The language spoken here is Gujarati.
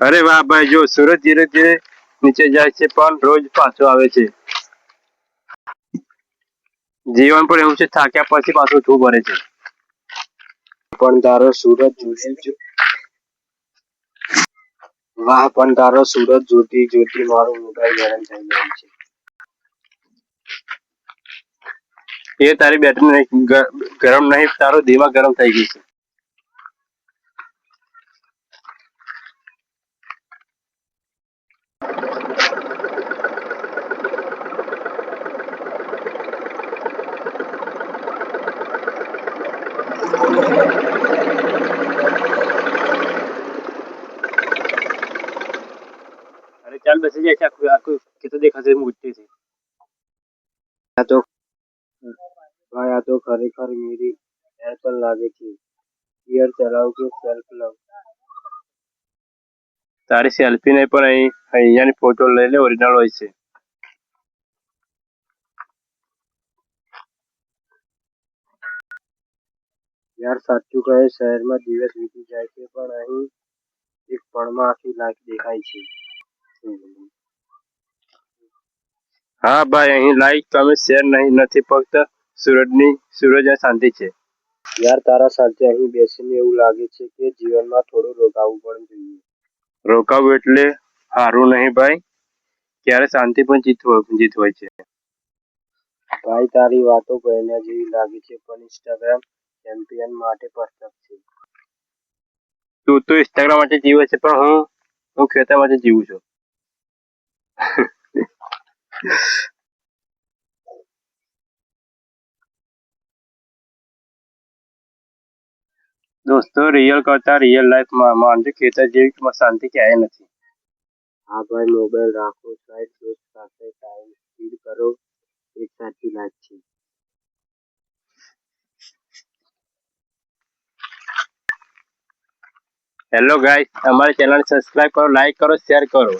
અરે વાહ ભાઈ જો સુરત ધીરે ધીરે નીચે જાય છે પણ રોજ પાછો આવે છે. જીવન પણ એવું છે થાક્યા પછી પાછું ઠું ભરે છે. પણ તારો સુરત જોતી વાહ પણ તારો સુરત જોતી જોતી મારું મોબાઈલ ગરમ થઈ ગયું છે. એ તારી બેટરી ગરમ નહીં તારો દિમાગ ગરમ થઈ ગયું છે. અરે ચાલ બેસી જાય છે આખું આખું કેટલું દેખાશે મોટી આ તો ભાઈ આ તો ખરેખર મેરી એર લાગે છે. ઈયર ચલાવ કે સેલ્ફ લવ તારી સેલ્ફી નહીં પણ અહીં અહીંયાની ફોટો લઈ લે ઓરિજિનલ હોય છે. યાર સાચું કહે શહેરમાં દિવસ વીતી જાય છે પણ અહીં એક પણમાં આખી લાઈફ દેખાય છે. હા ભાઈ અહીં લાઈક તમે શેર નહીં નથી ફક્ત સૂરજની સૂરજ શાંતિ છે. યાર તારા સાથે અહીં બેસીને એવું લાગે છે કે જીવનમાં થોડું રોકાવું પણ જોઈએ. રોકાવું એટલે સારું નહીં ભાઈ. ક્યારે શાંતિ પણ જીત જીત હોય છે. ભાઈ તારી વાતો પહેલા જેવી લાગે છે પણ ઇન્સ્ટાગ્રામ ચેમ્પિયન માટે પરફેક્ટ છે. તું તો ઇન્સ્ટાગ્રામ માટે જીવે છે પણ હું હું ખેતર માટે જીવું છું. દોસ્તો રિયલ કરતા રિયલ લાઈફમાં માનજો ખેતર જેવી શાંતિ ક્યાંય નથી. હા ભાઈ મોબાઈલ રાખો સાઈડ દોસ્ત સાથે ટાઈમ સ્પીડ કરો. એક સાચી લાઈફ છે. હેલો ગાઈસ અમારી ચેનલ સબસ્ક્રાઇબ કરો લાઈક કરો શેર કરો.